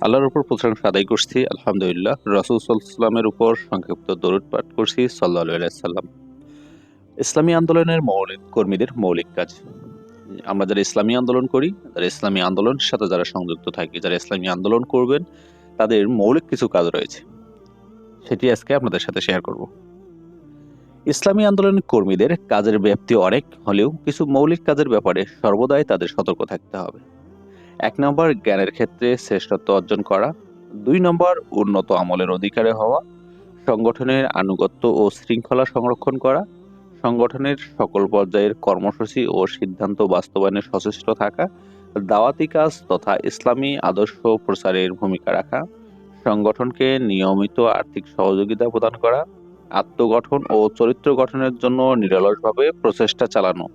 আল্লাহর উপর প্রশংসা আদায় করছি, আলহামদুলিল্লাহ। রাসূল সাল্লাল্লামের উপর সংক্ষিপ্ত দরুদ পাঠ করছি আলাইহি সাল্লাম ইসলামী আন্দোলনের মৌলিক কর্মীদের মৌলিক কাজ। আমরা যারা ইসলামী আন্দোলন করি, যারা ইসলামী আন্দোলনের সাথে যারা সংযুক্ত থাকি, যারা ইসলামী আন্দোলন করবেন, তাদের মৌলিক কিছু কাজ রয়েছে। সেটি আজকে আপনাদের সাথে শেয়ার করব। ইসলামী আন্দোলনের কর্মীদের কাজের ব্যাপ্তি অনেক হলেও কিছু মৌলিক কাজের ব্যাপারে সর্বদাই তাদের সতর্ক থাকতে হবে। এক নম্বর, জ্ঞানের ক্ষেত্রে শ্রেষ্ঠত্ব অর্জন করা। দুই নম্বর, উন্নত আমলের অধিকারে হওয়া। সংগঠনের আনুগত্য ও শৃঙ্খলা সংরক্ষণ করা। সংগঠনের সকল পর্যায়ের কর্মসূচি ও সিদ্ধান্ত বাস্তবায়নে সচেষ্ট থাকা। দাওয়াতি কাজ তথা ইসলামী আদর্শ প্রচারের ভূমিকা রাখা। সংগঠনকে নিয়মিত আর্থিক সহযোগিতা প্রদান করা। আত্মগঠন ও চরিত্র গঠনের জন্য নিরলসভাবে প্রচেষ্টা চালানো।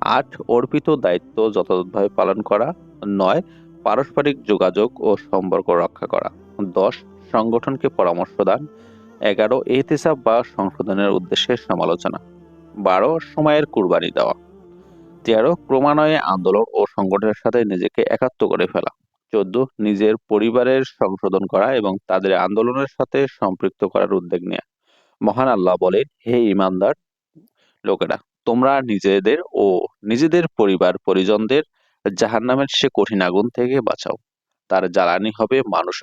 আট, অর্পিত দায়িত্ব যথাযথভাবে পালন করা। নয়, পারস্পরিক যোগাযোগ ও সম্পর্ক রক্ষা করা। দশ, সংগঠনকে পরামর্শ দান। এগারো এহতিসাব বা সংশোধনের উদ্দেশ্যে সমালোচনা। বারো, সময়ের কুরবানি দেওয়া। তেরো, ক্রমান্বয়ে আন্দোলন ও সংগঠনের সাথে নিজেকে একাত্ম করে ফেলা। চোদ্দ, নিজের পরিবারের সংশোধন করা এবং তাদের আন্দোলনের সাথে সম্পৃক্ত করার উদ্যোগ নেওয়া মহান আল্লাহ বলেন, হে ইমানদার লোকেরা, তোমরা নিজেদের ও নিজেদের পরিবার পরিজনদের জাহান্নামের সে কঠিন আগুন থেকে বাঁচাও। তার জ্বালানি হবে মানুষ